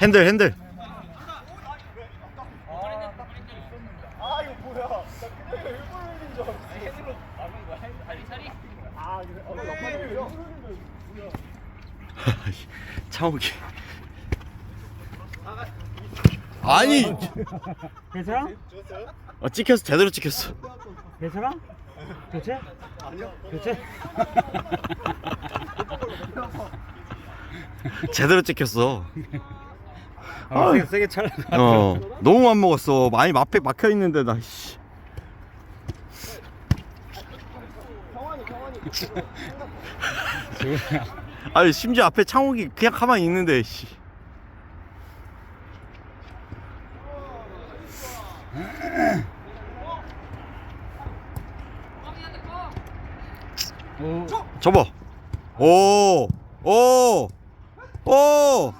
핸들 핸들 아 이거 거야? 다리 차리? 아. 어, 아니 괜찮아? 어, 찍혔어 제대로 찍혔어 괜찮아? 교체? 교체? 제대로 찍혔어 아, 아유. 세게, 세게 찰. 어 너무 안 먹었어 많이 앞에 막혀 있는데 나 씨. 아니 심지어 앞에 창욱이 그냥 가만히 있는데 씨. 오, 접어 오 오 오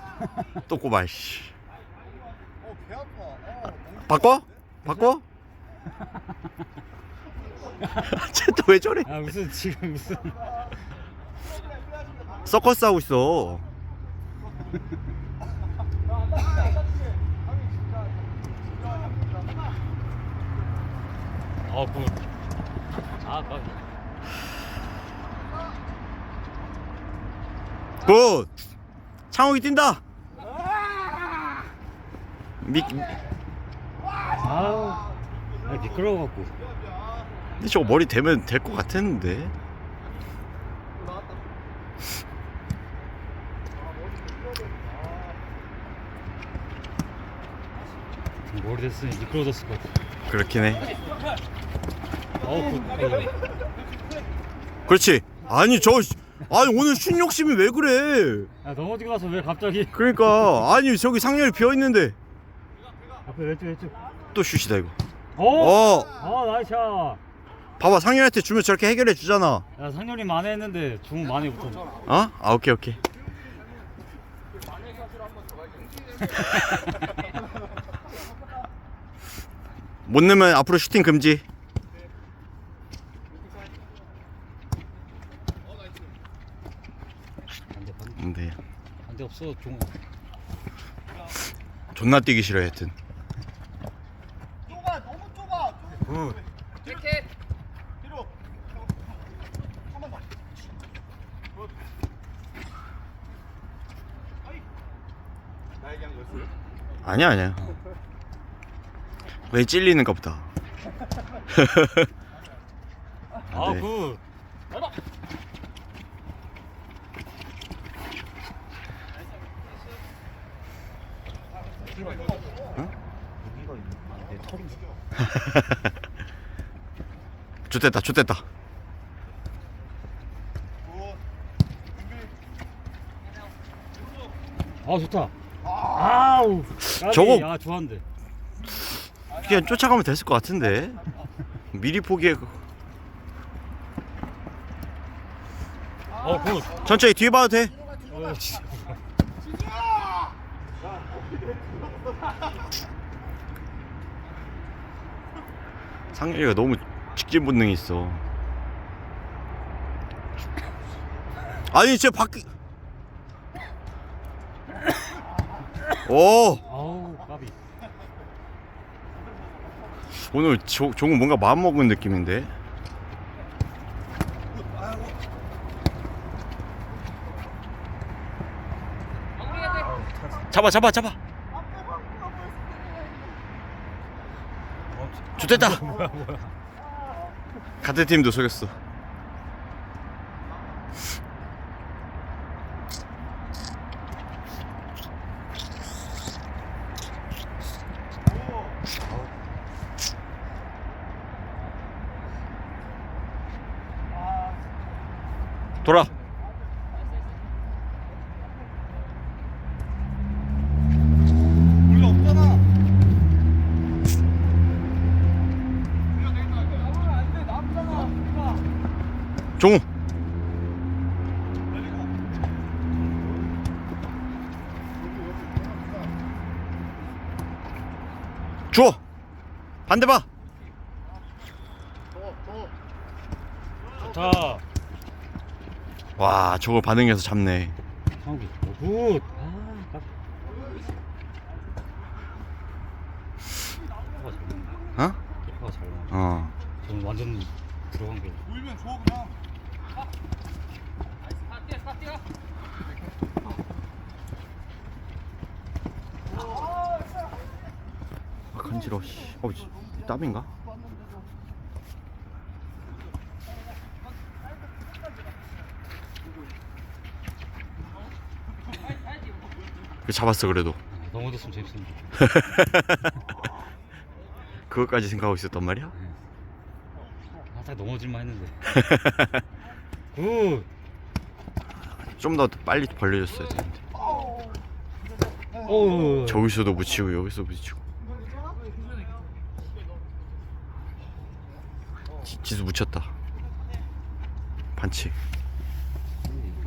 또 꼬마 씨. 어배 아파. 어, 바꿔? 바꿔? 쟤또왜 저래? 아 무슨 지금 무슨. 서커스 하고 있어. 어, 굿. 아, 깜. 굿! 창욱이 뛴다 미, 아우, 아, 미끄러워갖고. 근데 저거 머리 대면 될 것 같았는데 머리 됐으니 미끄러졌을 것 같아. 그렇긴 해 어, 굿. 어. 그렇지 아니 저 씨, 아니 오늘 슛 욕심이 왜 그래 야, 넘어지고 나서 왜 갑자기 그러니까 아니 저기 상렬이 비어 있는데 앞에 왼쪽 왼쪽. 또 슛이다 이거 어? 어 아, 나이스 샷. 봐봐 상렬한테 주면 저렇게 해결해 주잖아 야, 상렬이 많이 했는데 주문 많이 붙었네. 어? 아 오케이 오케이 못 넣으면 앞으로 슈팅 금지. 근데 반대 없어. 종. 존나 뛰기 싫어 하여튼 좁아 너무 좁아. 굿 이렇게 뒤로. 한번 더. 나 얘기한 거였어요? 아니야 아니야 왜 찔리는가 보다 아, 네. 굿. 좋됐다 좋됐다 아, 좋다. 아우. 까비. 저거- 아, 좋았는데. 그냥 쫓아가면 됐을 것 같은데 미리 포기해 어, 굿. 천천히 뒤에 봐도 돼 어, 진짜. 상렬이가 너무 직진 본능이 있어 아니 진짜 바뀌 오 아우, 까비. 오늘 조, 종은 뭔가 마음 먹은 느낌인데 잡아 잡아 잡아 좋됐다 같은 팀도 속였어. 돌아 종우. 주워 반대 봐. 좋다 와 저걸 반응해서 잡네. 굿 어? 어. 어. 완전 들어간 게 울면 좋아 그냥. 아, 간지러워. 씨. 어, 씨, 땀인가? 그 잡았어 그래도. 넘어졌으면 재밌었는데. 그것까지 생각하고 있었단 말이야? 살짝 넘어질만 했는데. 굿. 좀 더 빨리 벌려줬어야 되는데. 오. 저기서도 묻히고 여기서 묻히고. 지, 지수 묻혔다. 반칙.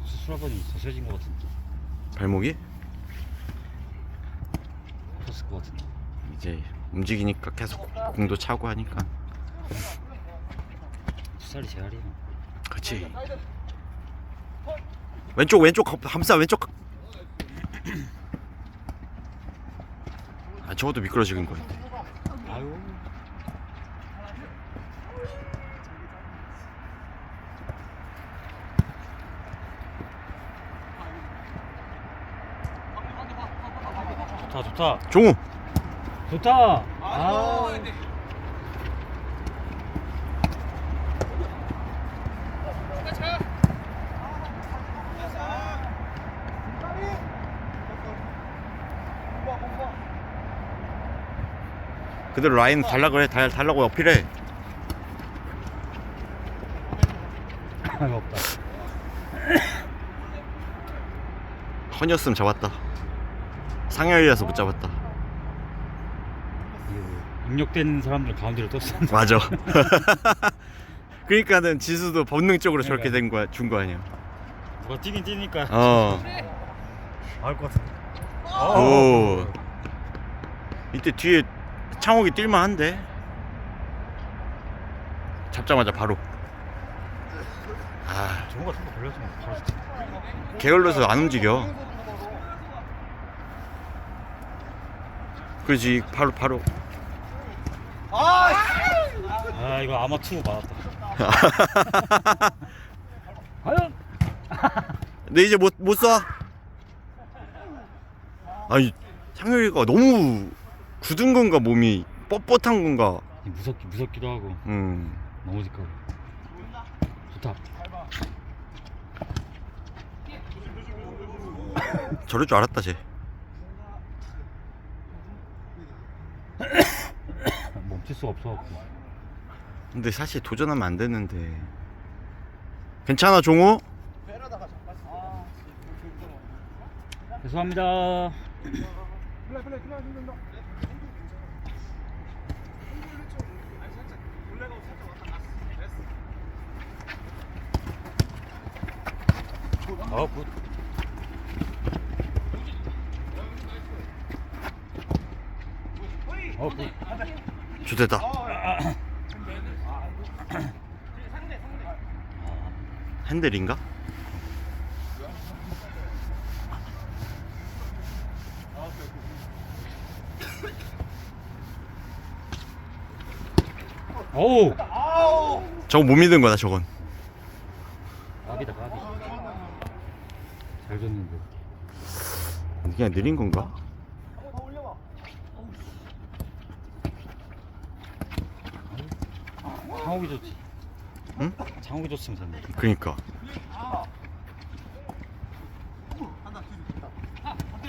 수술하더니 저세진 것 같은데. 발목이 아팠을 것 같은데. 이제 움직이니까 계속 공도 차고 하니까. 두 살이 제알이야. 그렇지. 왼쪽 왼쪽 감- 감싸 왼쪽. 아 저것도 미끄러지는 거인데. 좋다 좋다 종우. 좋다. 아. 그대로 라인 달라 그래 달 달라고 어필해. 아, 없다. 헌이었으면 잡았다. 상혈이라서 못 잡았다. 뭐 입력된 사람들 가운데로 떴어. 맞아. 그러니까는 지수도 본능적으로 저렇게 된 거야 준 거 아니야. 누가 뛰긴 뛰니까. 어. 나을 것 같은데 오. 이때 뒤에 창욱이 뛸만한데. 잡자마자 바로. 아, 저거 같은 거 걸렸으면 바로. 게을러서 안 움직여. 그렇지, 바로 바로. 아 이거 아마 투 맞았다. 과연? 근데 이제 못 못 쏴. 아니, 상혁이가 너무 굳은 건가 몸이 뻣뻣한 건가. 무섭기 무섭기도 하고 음. 넘어질까 봐. 좋다. 저럴 줄 알았다 쟤. 멈출 수가 없어갖고. 근데 사실 도전하면 안 되는데. 괜찮아 잠깐 죄송합니다. 플레이 플레이 플레이 아 굿. 어 굿. 좋됐다. 핸들인가? 어우. 저거 못 믿는 거다 저건. 갑이다 갑이. 잘 줬는데. 그냥 느린 건가? 창욱이 좋지. 응? 창욱이 좋으면 됐네. 그니까.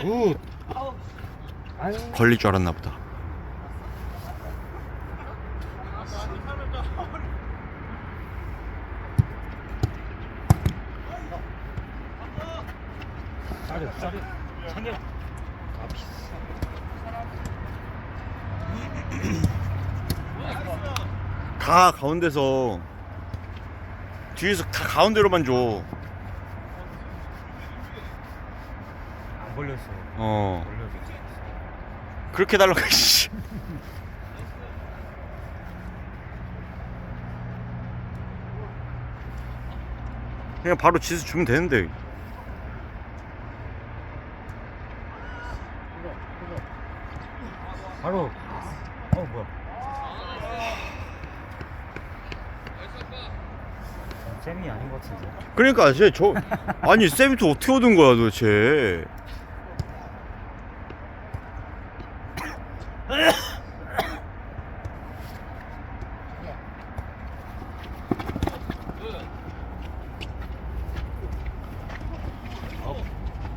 굿. 걸릴 줄 알았나 보다. 짜려 짜려. 창렬. 아 비싸. 다 가운데서 뒤에서 다 가운데로만 줘. 안 걸렸어. 어. 걸려서. 그렇게 달라고 씨. 그냥 바로 지수 주면 되는데. 바로 어 뭐야? 잼이 아닌 것 같은데. 그러니까 쟤 저 아니 쌤이 어떻게 얻은 거야 도대체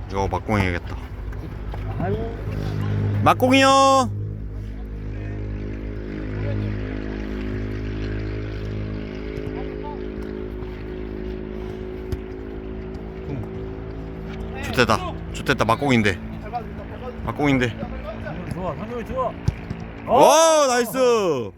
이거 막공 해야겠다 아유. 막공이요 좋됐다 좋됐다 막공인데 막공인데 좋아. 상렬이 좋아. 와 나이스